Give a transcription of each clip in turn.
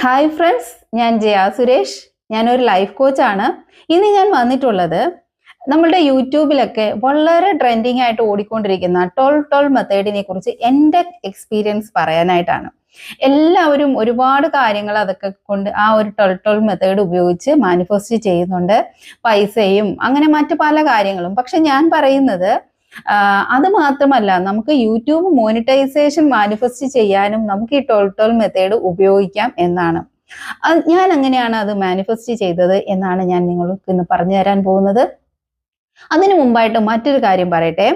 Hi friends ഞാൻ ജയ സുരേഷ്. ഞാനൊരു life കോച്ചാണ് ഇന്ന് ഞാൻ വന്നിട്ടുള്ളത് നമ്മളുടെ യൂട്യൂബിലൊക്കെ വളരെ ട്രെൻഡിങ് ആയിട്ട് ഓടിക്കൊണ്ടിരിക്കുന്ന ടോൾ ടോൾ മെത്തേഡിനെ കുറിച്ച് എന്റെ എക്സ്പീരിയൻസ് പറയാനായിട്ടാണ്. എല്ലാവരും ഒരുപാട് കാര്യങ്ങൾ അതൊക്കെ കൊണ്ട് ആ ഒരു ടോൾ ടോൾ മെത്തേഡ് ഉപയോഗിച്ച് മാനിഫെസ്റ്റ് ചെയ്യുന്നുണ്ട്. പൈസയും അങ്ങനെ മറ്റു പല കാര്യങ്ങളും. പക്ഷെ ഞാൻ പറയുന്നത് അത് മാത്രമല്ല നമുക്ക് യൂട്യൂബ് മോണിറ്റൈസേഷൻ മാനിഫെസ്റ്റ് ചെയ്യാനും നമുക്ക് ഈ ടോൾ ടോൾ മെത്തേഡ് ഉപയോഗിക്കാം എന്നാണ്. ഞാൻ എങ്ങനെയാണ് അത് മാനിഫെസ്റ്റ് ചെയ്തത് എന്നാണ് ഞാൻ നിങ്ങൾക്ക് ഇന്ന് പറഞ്ഞു തരാൻ പോകുന്നത്. അതിനു മുമ്പായിട്ട് മറ്റൊരു കാര്യം പറയട്ടെ.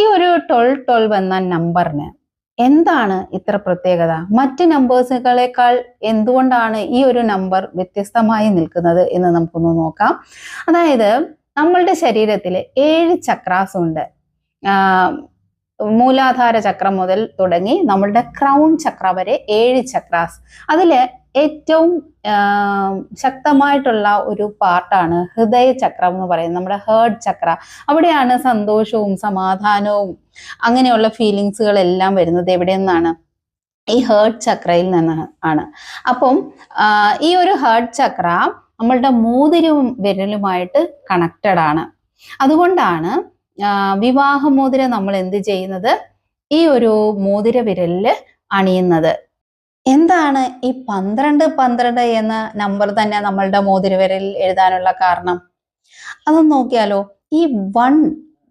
ഈ ഒരു ട്വൽ ട്വൽവ് എന്ന നമ്പറിന് എന്താണ് ഇത്ര പ്രത്യേകത? മറ്റ് നമ്പേഴ്സുകളെക്കാൾ എന്തുകൊണ്ടാണ് ഈ ഒരു നമ്പർ വ്യത്യസ്തമായി നിൽക്കുന്നത് എന്ന് നമുക്കൊന്ന് നോക്കാം. അതായത് നമ്മളുടെ ശരീരത്തിൽ ഏഴ് ചക്രാസ് ഉണ്ട് മൂലാധാര ചക്രം മുതൽ തുടങ്ങി നമ്മളുടെ ക്രൗൺ ചക്ര വരെ ഏഴ് ചക്രാസ്. അതിൽ ഏറ്റവും ശക്തമായിട്ടുള്ള ഒരു പാർട്ടാണ് ഹൃദയ ചക്രം എന്ന് പറയുന്നത്. നമ്മുടെ ഹേർഡ് ചക്ര. അവിടെയാണ് സന്തോഷവും സമാധാനവും അങ്ങനെയുള്ള ഫീലിങ്സുകളെല്ലാം വരുന്നത് എവിടെ നിന്നാണ് ഈ ഹേർഡ് ചക്രയിൽ നിന്നാണ് ആണ്. അപ്പം ഈ ഒരു ഹേർഡ് ചക്ര നമ്മളുടെ മോതിരവും വിരലുമായിട്ട് കണക്റ്റഡ് ആണ്. അതുകൊണ്ടാണ് വിവാഹ മോതിര നമ്മൾ എന്ത് ചെയ്യുന്നത്? ഈ ഒരു മോതിര വിരലിൽ അണിയുന്നത്. എന്താണ് ഈ പന്ത്രണ്ട് പന്ത്രണ്ട് എന്ന നമ്പർ തന്നെ നമ്മളുടെ മോതിര വിരലിൽ എഴുതാനുള്ള കാരണം? അതൊന്ന് നോക്കിയാലോ ഈ വൺ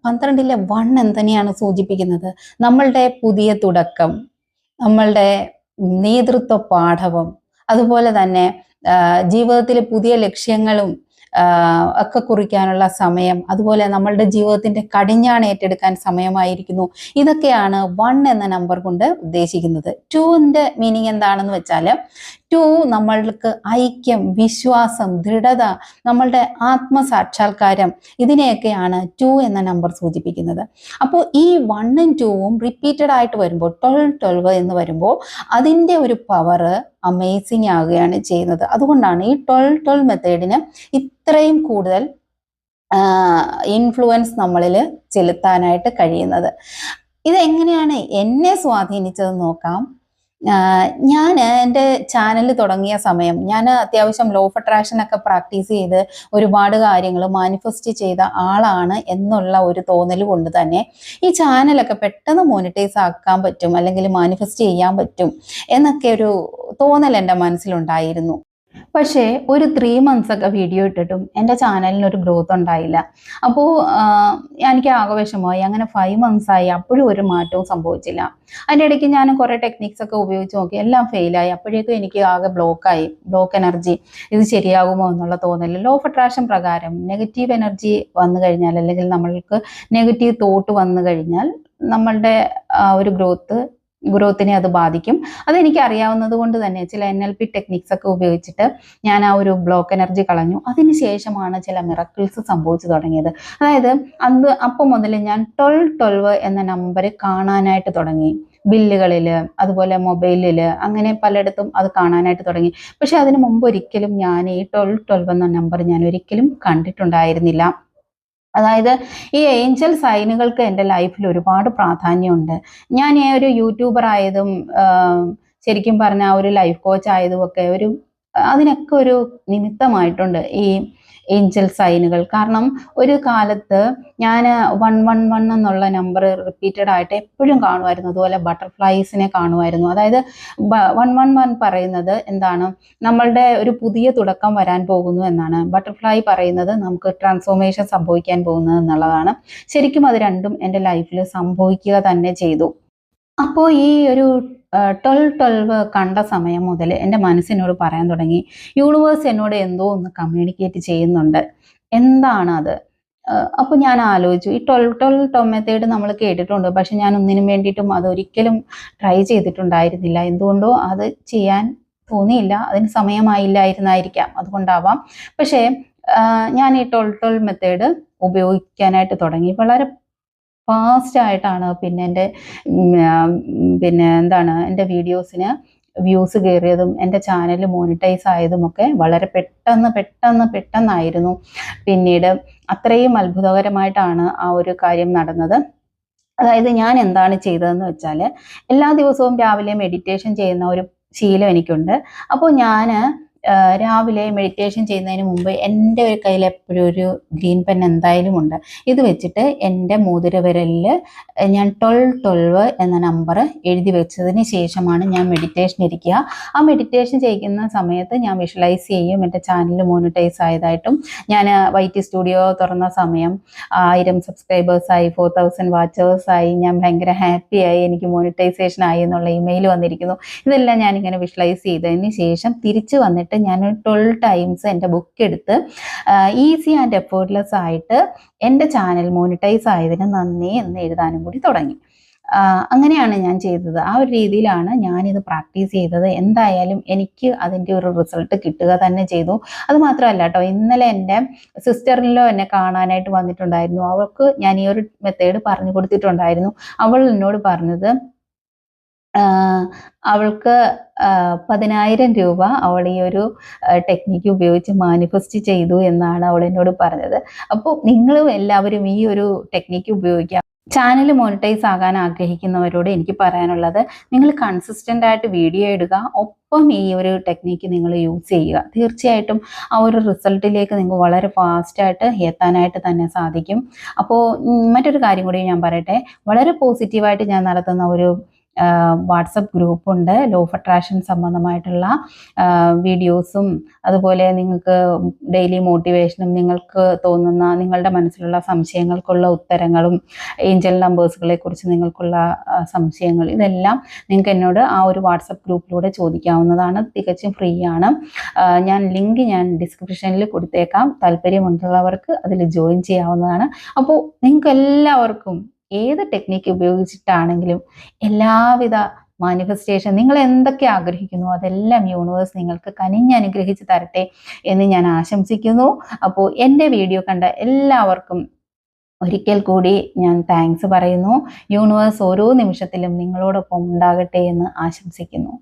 പന്ത്രണ്ടിലെ വൺ എന്തിനെയാണ് സൂചിപ്പിക്കുന്നത്? നമ്മളുടെ പുതിയ തുടക്കം നമ്മളുടെ നേതൃത്വ പാഠവും അതുപോലെ തന്നെ ജീവിതത്തിലെ പുതിയ ലക്ഷ്യങ്ങളും ഒക്കെ കുറിക്കാനുള്ള സമയം അതുപോലെ നമ്മളുടെ ജീവിതത്തിന്റെ കടിഞ്ഞാണ് ഏറ്റെടുക്കാൻ സമയമായിരിക്കുന്നു. ഇതൊക്കെയാണ് വൺ എന്ന നമ്പർ കൊണ്ട് ഉദ്ദേശിക്കുന്നത്. ടുവിന്റെ മീനിങ് എന്താണെന്ന് വെച്ചാൽ ടു നമ്മൾക്ക് ഐക്യം വിശ്വാസം ദൃഢത നമ്മളുടെ ആത്മസാക്ഷാത്കാരം ഇതിനെയൊക്കെയാണ് ടു എന്ന നമ്പർ സൂചിപ്പിക്കുന്നത്. അപ്പോൾ ഈ വണ്ണും ടൂവും റിപ്പീറ്റഡ് ആയിട്ട് വരുമ്പോൾ ട്വൽവ് ട്വൽവ് എന്ന് വരുമ്പോൾ അതിന്റെ ഒരു പവർ അമേസിങ് ആകുകയാണ് ചെയ്യുന്നത്. അതുകൊണ്ടാണ് ഈ ട്വൽവ് ട്വൽവ് മെത്തേഡിന് ഇത്രയും കൂടുതൽ ഇൻഫ്ലുവൻസ് നമ്മളിൽ ചെലുത്താനായിട്ട് കഴിയുന്നത്. ഇതെങ്ങനെയാണ് എന്നെ സ്വാധീനിച്ചത് നോക്കാം. ഞാൻ എന്റെ ചാനൽ തുടങ്ങിയ സമയം ഞാൻ അത്യാവശ്യം ലോ ഓഫ് അട്രാക്ഷൻ ഒക്കെ പ്രാക്ടീസ് ചെയ്ത് ഒരുപാട് കാര്യങ്ങൾ മാനിഫെസ്റ്റ് ചെയ്ത ആളാണ് എന്നുള്ള ഒരു തോന്നൽ കൊണ്ട് തന്നെ ഈ ചാനലൊക്കെ പെട്ടെന്ന് മോണിറ്റൈസ് ആക്കാൻ പറ്റും അല്ലെങ്കിൽ മാനിഫെസ്റ്റ് ചെയ്യാൻ പറ്റും എന്നൊക്കെ ഒരു തോന്നൽ എന്റെ മനസ്സിലുണ്ടായിരുന്നു. പക്ഷേ ഒരു ത്രീ മന്ത്സ് ഒക്കെ വീഡിയോ ഇട്ടിട്ടും എന്റെ ചാനലിന് ഒരു ഗ്രോത്ത് ഉണ്ടായില്ല. അപ്പോൾ എനിക്ക് ആകെ അങ്ങനെ ഫൈവ് മന്ത്സ് ആയി. അപ്പോഴും ഒരു മാറ്റവും സംഭവിച്ചില്ല. അതിന്റെ ഇടയ്ക്ക് ഞാൻ കുറേ ടെക്നിക്സ് ഒക്കെ ഉപയോഗിച്ച് നോക്കി. എല്ലാം ഫെയിലായി അപ്പോഴേക്കും എനിക്ക് ആകെ ബ്ലോക്കായി ബ്ലോക്ക് എനർജി ഇത് ശരിയാകുമോ എന്നുള്ള തോന്നൽ ലോ ഓഫ് അട്രാക്ഷൻ പ്രകാരം നെഗറ്റീവ് എനർജി വന്നു കഴിഞ്ഞാൽ അല്ലെങ്കിൽ നമ്മൾക്ക് നെഗറ്റീവ് തോട്ട് വന്നു കഴിഞ്ഞാൽ നമ്മളുടെ ഒരു ഗ്രോത്ത് ഗ്രോത്തിനെ അത് ബാധിക്കും. അതെനിക്ക് അറിയാവുന്നത് കൊണ്ട് തന്നെ ചില എൻ എൽ പി ടെക്നിക്സ് ഒക്കെ ഉപയോഗിച്ചിട്ട് ഞാൻ ആ ഒരു ബ്ലോക്ക് എനർജി കളഞ്ഞു. അതിന് ശേഷമാണ് ചില മിറക്കിൾസ് സംഭവിച്ചു തുടങ്ങിയത്. അതായത് അന്ന് അപ്പം മുതൽ ഞാൻ ട്വൽവ് ട്വൽവ് എന്ന നമ്പർ കാണാനായിട്ട് തുടങ്ങി. ബില്ലുകളിൽ അതുപോലെ മൊബൈലിൽ അങ്ങനെ പലയിടത്തും അത് കാണാനായിട്ട് തുടങ്ങി. പക്ഷെ അതിന് മുമ്പ് ഒരിക്കലും ഞാൻ ഈ ട്വൽവ് ട്വൽവ് എന്ന നമ്പർ ഞാൻ ഒരിക്കലും കണ്ടിട്ടുണ്ടായിരുന്നില്ല. അതായത് ഈ ഏഞ്ചൽ സൈനുകൾക്ക് എന്റെ ലൈഫിൽ ഒരുപാട് പ്രാധാന്യമുണ്ട്. ഞാൻ ഈ ഒരു യൂട്യൂബർ ആയതും ശരിക്കും പറഞ്ഞ ഒരു ലൈഫ് കോച്ച് ആയതും ഒക്കെ ഒരു അതിനൊക്കെ ഒരു നിമിത്തമായിട്ടുണ്ട്. ഈ ഏഞ്ചൽ സൈനുകൾ. കാരണം ഒരു കാലത്ത് ഞാൻ വൺ വൺ വൺ എന്നുള്ള നമ്പർ റിപ്പീറ്റഡ് ആയിട്ട് എപ്പോഴും കാണുമായിരുന്നു. അതുപോലെ ബട്ടർഫ്ലൈസിനെ കാണുമായിരുന്നു. അതായത് വൺ വൺ വൺ പറയുന്നത് എന്താണ്? നമ്മളുടെ ഒരു പുതിയ തുടക്കം വരാൻ പോകുന്നു എന്നാണ്. ബട്ടർഫ്ലൈ പറയുന്നത് നമുക്ക് ട്രാൻസ്ഫോർമേഷൻ സംഭവിക്കാൻ പോകുന്നത് എന്നുള്ളതാണ്. ശരിക്കും അത് രണ്ടും എന്റെ ലൈഫിൽ സംഭവിക്കുക തന്നെ ചെയ്തു. അപ്പോൾ ഈ ഒരു ട്വൽവ് ട്വൽവ് കണ്ട സമയം മുതൽ എന്റെ മനസ്സിനോട് പറയാൻ തുടങ്ങി. യൂണിവേഴ്സ് എന്നോട് എന്തോ ഒന്ന് കമ്മ്യൂണിക്കേറ്റ് ചെയ്യുന്നുണ്ട്. എന്താണ് അത് അപ്പോൾ ഞാൻ ആലോചിച്ചു. ഈ ട്വൽവ് ട്വൽവ് ടോ മെത്തേഡ് നമ്മൾ കേട്ടിട്ടുണ്ട്. പക്ഷെ ഞാൻ ഒന്നിനും വേണ്ടിയിട്ടും അതൊരിക്കലും ട്രൈ ചെയ്തിട്ടുണ്ടായിരുന്നില്ല. എന്തുകൊണ്ടോ അത് ചെയ്യാൻ തോന്നിയില്ല. അതിന് സമയമായില്ലായിരുന്നായിരിക്കാം. അതുകൊണ്ടാവാം. പക്ഷേ ഞാൻ ഈ ട്വൽവ് ട്വൽവ് മെത്തേഡ് ഉപയോഗിക്കാനായിട്ട് തുടങ്ങി. വളരെ ഫാസ്റ്റ് ആയിട്ടാണ് പിന്നെ എന്റെ പിന്നെ എന്താണ് എന്റെ വീഡിയോസിന് വ്യൂസ് കയറിയതും എന്റെ ചാനൽ മോണിറ്റൈസ് ആയതും ഒക്കെ വളരെ പെട്ടെന്ന് പെട്ടെന്ന് പെട്ടെന്നായിരുന്നു. പിന്നീട് അത്രയും അത്ഭുതകരമായിട്ടാണ് ആ ഒരു കാര്യം നടന്നത്. അതായത് ഞാൻ എന്താണ് ചെയ്തതെന്ന് വെച്ചാൽ എല്ലാ ദിവസവും രാവിലെ മെഡിറ്റേഷൻ ചെയ്യുന്ന ഒരു ശീലം എനിക്കുണ്ട്. അപ്പോൾ ഞാൻ രാവിലെ മെഡിറ്റേഷൻ ചെയ്യുന്നതിന് മുമ്പ് എന്റെ ഒരു കയ്യിൽ എപ്പോഴും ഒരു ഗ്രീൻ പെൻ എന്തായാലും ഉണ്ട്. ഇത് വെച്ചിട്ട് എന്റെ മോതിര വിരലിൽ ഞാൻ ട്വൽവ് ട്വൽവ് എന്ന നമ്പർ എഴുതി വെച്ചതിന് ശേഷമാണ് ഞാൻ മെഡിറ്റേഷൻ ഇരിക്കുക. ആ മെഡിറ്റേഷൻ ചെയ്യുന്ന സമയത്ത് ഞാൻ വിഷ്വലൈസ് ചെയ്യും. എന്റെ ചാനൽ മോണിറ്റൈസ് ആയതായിട്ടും ഞാൻ വൈറ്റി സ്റ്റുഡിയോ തുറന്ന സമയം ആയിരം സബ്സ്ക്രൈബേഴ്സായി ഫോർ തൗസൻഡ് വാച്ചേഴ്സായി ഞാൻ ഭയങ്കര ഹാപ്പിയായി എനിക്ക് മോണിറ്റൈസേഷൻ ആയി എന്നുള്ള ഇമെയിൽ വന്നിരിക്കുന്നു. ഇതെല്ലാം ഞാനിങ്ങനെ വിഷ്വലൈസ് ചെയ്തതിന് ശേഷം തിരിച്ച് വന്നിട്ട് ഞാൻ ട്വൽവ് ടൈംസ് എന്റെ ബുക്ക് എടുത്ത് ഈസി ആൻഡ് എഫേർട്ട്ലെസ് ആയിട്ട് എന്റെ ചാനൽ മോണിറ്റൈസ് ആയതിന് നന്ദി എന്ന് എഴുതാനും കൂടി തുടങ്ങി. അങ്ങനെയാണ് ഞാൻ ചെയ്തത്. ആ ഒരു രീതിയിലാണ് ഞാനിത് പ്രാക്ടീസ് ചെയ്തത്. എന്തായാലും എനിക്ക് അതിന്റെ ഒരു റിസൾട്ട് കിട്ടുക തന്നെ ചെയ്തു. അത് മാത്രമല്ല കേട്ടോ ഇന്നലെ എന്റെ സിസ്റ്ററിലോ എന്നെ കാണാനായിട്ട് വന്നിട്ടുണ്ടായിരുന്നു. അവൾക്ക് ഞാൻ ഈ ഒരു മെത്തേഡ് പറഞ്ഞു കൊടുത്തിട്ടുണ്ടായിരുന്നു. അവൾ എന്നോട് പറഞ്ഞത് അവൾക്ക് പതിനായിരം രൂപ അവൾ ഈ ഒരു ടെക്നിക്ക് ഉപയോഗിച്ച് മാനിഫെസ്റ്റ് ചെയ്തു എന്നാണ് അവൾ എന്നോട് പറഞ്ഞത്. അപ്പോൾ നിങ്ങളും എല്ലാവരും ഈ ഒരു ടെക്നിക്ക് ഉപയോഗിക്കാം. ചാനൽ മോണിറ്റൈസ് ആകാൻ ആഗ്രഹിക്കുന്നവരോട് എനിക്ക് പറയാനുള്ളത് നിങ്ങൾ കൺസിസ്റ്റന്റ് ആയിട്ട് വീഡിയോ ഇടുക ഒപ്പം ഈ ഒരു ടെക്നിക്ക് നിങ്ങൾ യൂസ് ചെയ്യുക. തീർച്ചയായിട്ടും ആ ഒരു റിസൾട്ടിലേക്ക് നിങ്ങൾക്ക് വളരെ ഫാസ്റ്റായിട്ട് എത്താനായിട്ട് തന്നെ സാധിക്കും. അപ്പോൾ മറ്റൊരു കാര്യം കൂടി ഞാൻ പറയട്ടെ വളരെ പോസിറ്റീവായിട്ട് ഞാൻ നടത്തുന്ന ഒരു വാട്സപ്പ് ഗ്രൂപ്പുണ്ട്. ലോ ഓഫ് അട്രാക്ഷൻ സംബന്ധമായിട്ടുള്ള വീഡിയോസും അതുപോലെ നിങ്ങൾക്ക് ഡെയിലി മോട്ടിവേഷനും നിങ്ങൾക്ക് തോന്നുന്ന നിങ്ങളുടെ മനസ്സിലുള്ള സംശയങ്ങൾക്കുള്ള ഉത്തരങ്ങളും ഏഞ്ചൽ നമ്പേഴ്സുകളെ കുറിച്ച് നിങ്ങൾക്കുള്ള സംശയങ്ങൾ ഇതെല്ലാം നിങ്ങൾക്ക് എന്നോട് ആ ഒരു വാട്സപ്പ് ഗ്രൂപ്പിലൂടെ ചോദിക്കാവുന്നതാണ്. തികച്ചും ഫ്രീ ആണ് ഞാൻ ലിങ്ക് ഞാൻ ഡിസ്ക്രിപ്ഷനിൽ കൊടുത്തേക്കാം. താല്പര്യമുണ്ടുള്ളവർക്ക് അതിൽ ജോയിൻ ചെയ്യാവുന്നതാണ്. അപ്പോൾ നിങ്ങൾക്ക് എല്ലാവർക്കും ഏത് ടെക്നിക്ക് ഉപയോഗിച്ചിട്ടാണെങ്കിലും എല്ലാവിധ മാനിഫെസ്റ്റേഷൻ നിങ്ങൾ എന്തൊക്കെ ആഗ്രഹിക്കുന്നു അതെല്ലാം യൂണിവേഴ്സ് നിങ്ങൾക്ക് കനിഞ്ഞ് അനുഗ്രഹിച്ച് തരട്ടെ എന്ന് ഞാൻ ആശംസിക്കുന്നു. അപ്പോൾ എന്റെ വീഡിയോ കണ്ട എല്ലാവർക്കും ഒരിക്കൽ കൂടി ഞാൻ താങ്ക്സ് പറയുന്നു. യൂണിവേഴ്സ് ഓരോ നിമിഷത്തിലും നിങ്ങളോടൊപ്പം ഉണ്ടാകട്ടെ എന്ന് ആശംസിക്കുന്നു.